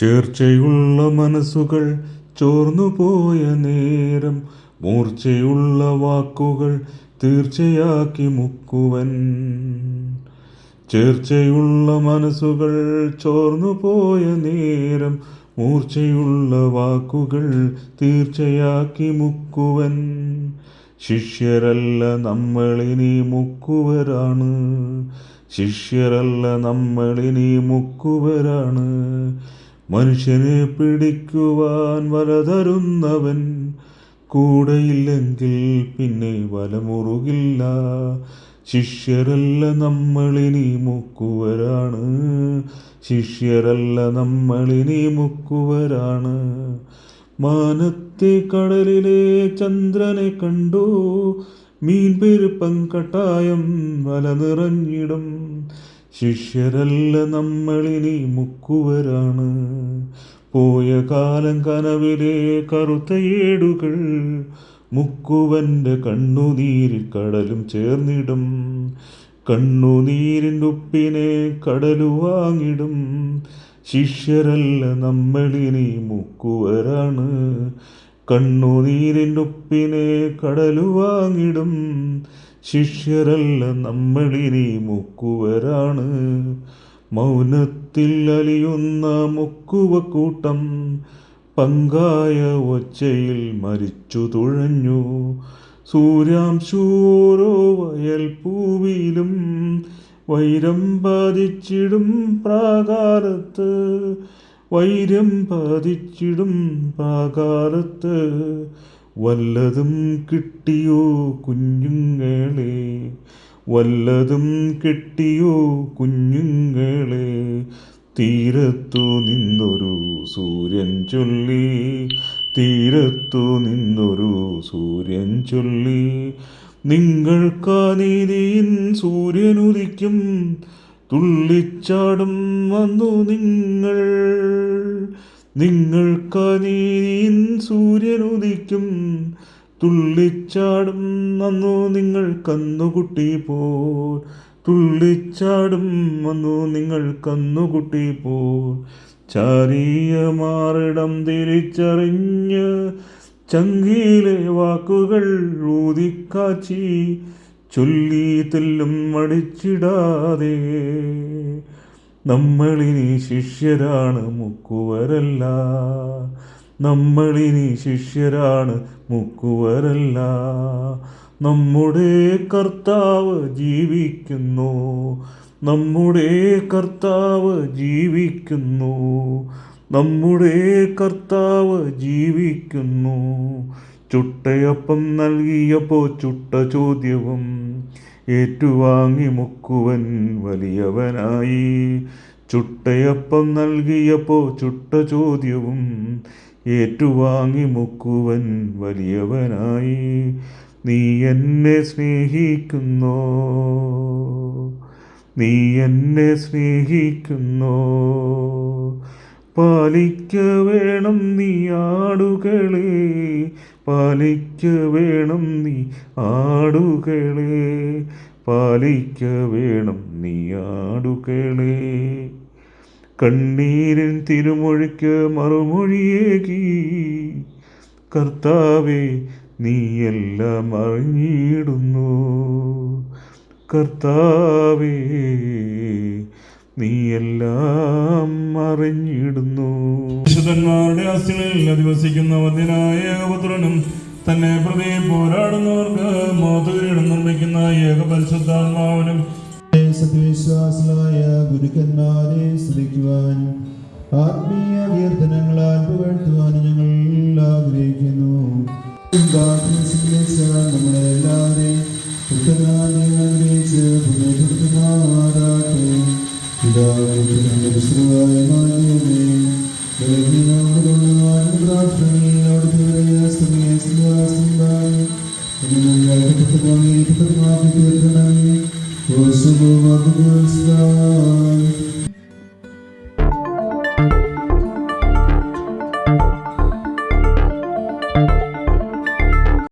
ചേർച്ചയുള്ള മനസ്സുകൾ ചോർന്നുപോയ നേരം മൂർച്ചയുള്ള വാക്കുകൾ തീർച്ചയാക്കി മുക്കുവൻ. ചേർച്ചയുള്ള മനസ്സുകൾ ചോർന്നുപോയ നേരം മൂർച്ചയുള്ള വാക്കുകൾ തീർച്ചയാക്കി മുക്കുവൻ. ശിഷ്യരല്ല നമ്മളിനി മുക്കുവരാണ്. ശിഷ്യരല്ല നമ്മളിനി മുക്കുവരാണ്. മനുഷ്യനെ പിടിക്കുവാൻ വലതരുന്നവൻ കൂടെയില്ലെങ്കിൽ പിന്നെ വലമുറുകില്ല ശിഷ്യരല്ല നമ്മളിനി മുക്കുവരാണ്. ശിഷ്യരല്ല നമ്മളിനി മുക്കുവരാണ്. മാനത്തെ കടലിലെ ചന്ദ്രനെ കണ്ടു. മീൻ പെരുപ്പം കട്ടായം വല നിറഞ്ഞിടും. ശിഷ്യരല്ല നമ്മളിനി മുക്കുവരാണ്. പോയ കാലം കനവിലെ കറുത്ത ഏടുകൾ മുക്കുവന്റെ കണ്ണുനീരിൽ കടലും ചേർന്നിടും. കണ്ണുനീരിന്റെ ഉപ്പിനെ കടലു വാങ്ങിടും. ശിഷ്യരല്ല നമ്മളിനി മുക്കുവരാണ്. കണ്ണുനീരിന്റെ ഉപ്പിനെ കടലു വാങ്ങിടും. ശിഷ്യരല്ല നമ്മളിനി മുക്കുവരാണ്. മൗനത്തിൽ അലിയുന്ന മുക്കുവ കൂട്ടം പങ്കായ ഒച്ചയിൽ മരിച്ചു തുഴഞ്ഞു. സൂര്യാംശൂരോ വയൽ പൂവിലും വൈരം ബാധിച്ചിടും പ്രാകാരത്ത്. വൈരം പതിച്ചിടും പ്രാകാരത്ത് വല്ലതും കിട്ടിയോ കുഞ്ഞുങ്ങളെ? വല്ലതും കിട്ടിയോ കുഞ്ഞുങ്ങളെ? തീരത്തു നിന്നൊരു സൂര്യൻ ചൊല്ലി. തീരത്തു നിന്നൊരു സൂര്യൻ ചൊല്ലി. നിങ്ങൾക്കാ നീതിയിൻ സൂര്യനുദിക്കും. തുള്ളിച്ചാടും വന്നു നിങ്ങൾ. നിങ്ങൾക്കനീൻ സൂര്യനുദിക്കും തുള്ളിച്ചാടും വന്നു നിങ്ങൾ കന്നുകുട്ടി പോൽ. തുള്ളിച്ചാടും വന്നു നിങ്ങൾ കന്നുകുട്ടി പോൽ. ചാരിയ മാറിടം തിരിച്ചറിഞ്ഞ് ചങ്കിയിലെ വാക്കുകൾ ഊതിക്കാച്ചി. ചൊല്ലി തെല്ലും മടിച്ചിടാതെ. നമ്മളിനി ശിഷ്യരാണ് മുക്കുവരല്ല. നമ്മളിനി ശിഷ്യരാണ് മുക്കുവരല്ല. നമ്മുടെ കർത്താവ് ജീവിക്കുന്നു. നമ്മുടെ കർത്താവ് ജീവിക്കുന്നു. നമ്മുടെ കർത്താവ് ജീവിക്കുന്നു. ചുട്ടയപ്പം നൽകിയപ്പോ ചുട്ട ചോദ്യവും ഏറ്റുവാങ്ങി മുക്കുവൻ വലിയവനായി. ചുട്ടയപ്പം നൽകിയപ്പോ ചുട്ട ചോദ്യവും ഏറ്റുവാങ്ങി മുക്കുവൻ വലിയവനായി. നീ എന്നെ സ്നേഹിക്കുന്നോ? നീ എന്നെ സ്നേഹിക്കുന്നോ? പാലിക്ക വേണം നീ ആടുകളെ പാലിക്ക വേണം നീ ആടുകളെ. പാലിക്ക വേണം നീ ആടുകളെ. കണ്ണീരിൻ തിരുമൊഴിക്ക് മറുമൊഴിയേകി. കർത്താവെ നീ എല്ലാം അറിഞ്ഞിടുന്നു. കർത്താവേ നീ എല്ലാം അറിഞ്ഞിടുന്നു. വിശുദ്ധന്മാരുടെ അസ്ഥികളിൽ അധിവസിക്കുന്ന വന്യനായ ഏകപുത്രനും തന്നെ പ്രതി പോരാടുന്നവർക്ക് മോതുകിരീടം നിർമ്മിക്കുന്ന ഏക പരിശുദ്ധാത്മാവിനും സത്യവിശ്വാസികളായ ഗുരുക്കന്മാരെ ശ്രദ്ധിക്കുവാൻ ആത്മീയ കീർത്തനങ്ങളാൽ പുകഴ്ത്തുവാൻ ഞങ്ങൾ ആഗ്രഹിക്കുന്നു. നമ്മളെ എല്ലാവരെയും പുനഃപ്പെടുത്തുമാറാട്ടെ പിതാവിന്റെ Mm-hmm.